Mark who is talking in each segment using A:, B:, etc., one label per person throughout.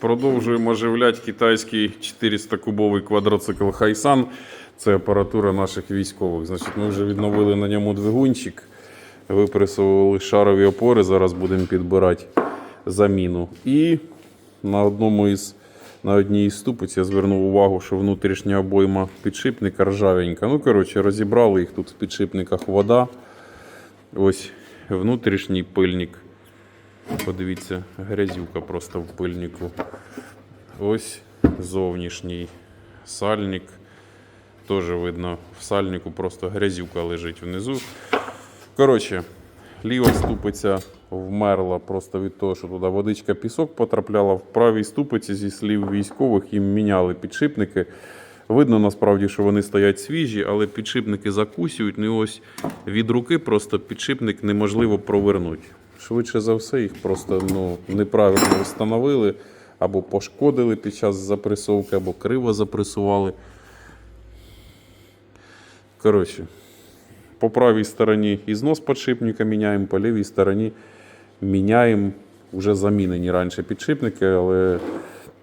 A: Продовжуємо оживляти китайський 400-кубовий квадроцикл Хайсан. Це апаратура наших військових. Значить, ми вже відновили на ньому двигунчик, випресували шарові опори. Зараз будемо підбирати заміну. І на одному із на одній із ступиць я звернув увагу, що внутрішня обойма підшипника ржавенька. Ну, коротше, розібрали їх тут в підшипниках вода. Ось внутрішній пильник. Подивіться, грязюка просто в пильнику. Ось зовнішній сальник. Теж видно, в сальнику просто грязюка лежить внизу. Коротше, ліва ступиця вмерла просто від того, що туди водичка пісок потрапляла. В правій ступиці, зі слів військових, їм міняли підшипники. Видно насправді, що вони стоять свіжі, але підшипники закусюють. Ну і ось від руки просто підшипник неможливо провернути. Швидше за все, їх просто ну, неправильно встановили або пошкодили під час запресовки, або криво запресували. Коротше, по правій стороні ізнос підшипника міняємо, по лівій стороні міняємо вже замінені раніше підшипники, але,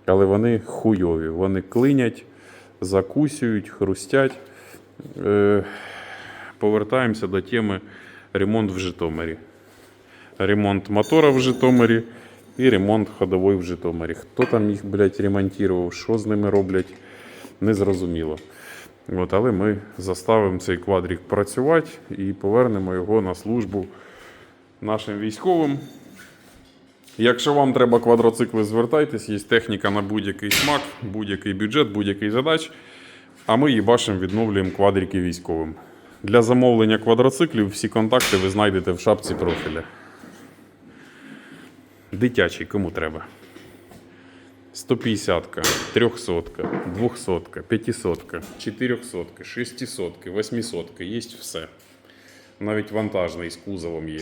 A: але вони хуйові. Вони клинять, закусюють, хрустять. Е, повертаємося до теми ремонт в Житомирі. Ремонт мотора в Житомирі і ремонт ходової в Житомирі. Хто там їх, блядь, ремонтував, що з ними роблять, незрозуміло. От, але ми заставимо цей квадрик працювати і повернемо його на службу нашим військовим. Якщо вам треба квадроцикли, звертайтесь, є техніка на будь-який смак, будь-який бюджет, будь-який задач. А ми їбашим відновлюємо квадрики військовим. Для замовлення квадроциклів всі контакти ви знайдете в шапці профіля. Дитячий, кому треба. 150-ка, 300-ка, 200-ка, 500-ка, 400-ка, 600-ка, 800-ка. Є все. Навіть вантажний з кузовом є.